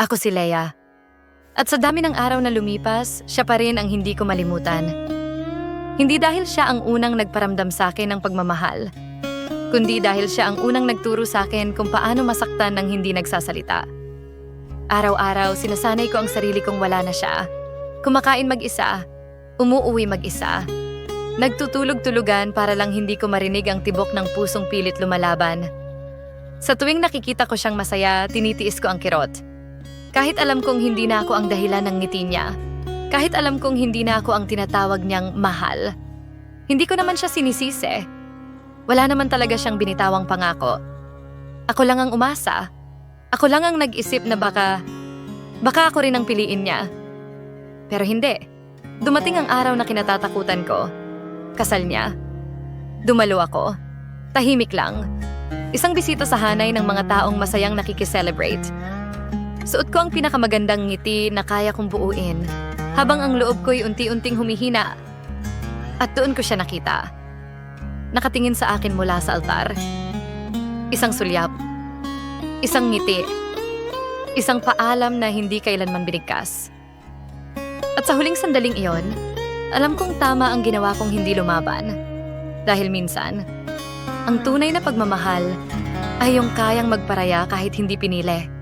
Ako si Leia. At sa dami ng araw na lumipas, siya pa rin ang hindi ko malimutan. Hindi dahil siya ang unang nagparamdam sa akin ng pagmamahal, kundi dahil siya ang unang nagturo sa akin kung paano masaktan ng hindi nagsasalita. Araw-araw, sinasanay ko ang sarili kong wala na siya. Kumakain mag-isa, umuuwi mag-isa. Nagtutulog-tulugan para lang hindi ko marinig ang tibok ng pusong pilit lumalaban. Sa tuwing nakikita ko siyang masaya, tinitiis ko ang kirot. Kahit alam kong hindi na ako ang dahilan ng ngiti niya. Kahit alam kong hindi na ako ang tinatawag niyang mahal. Hindi ko naman siya sinisisi. Wala naman talaga siyang binitawang pangako. Ako lang ang umasa. Ako lang ang nag-isip na baka... Baka ako rin ang piliin niya. Pero hindi. Dumating ang araw na kinatatakutan ko. Kasal niya. Dumalo ako. Tahimik lang. Isang bisita sa hanay ng mga taong masayang nakikiselebrate. Suot ko ang pinakamagandang ngiti na kaya kong buuin, habang ang loob ko'y unti-unting humihina. At doon ko siya nakita. Nakatingin sa akin mula sa altar. Isang sulyap. Isang ngiti. Isang paalam na hindi kailanman binigkas. At sa huling sandaling iyon, alam kong tama ang ginawa kong hindi lumaban. Dahil minsan, ang tunay na pagmamahal ay yung kayang magparaya kahit hindi pinili.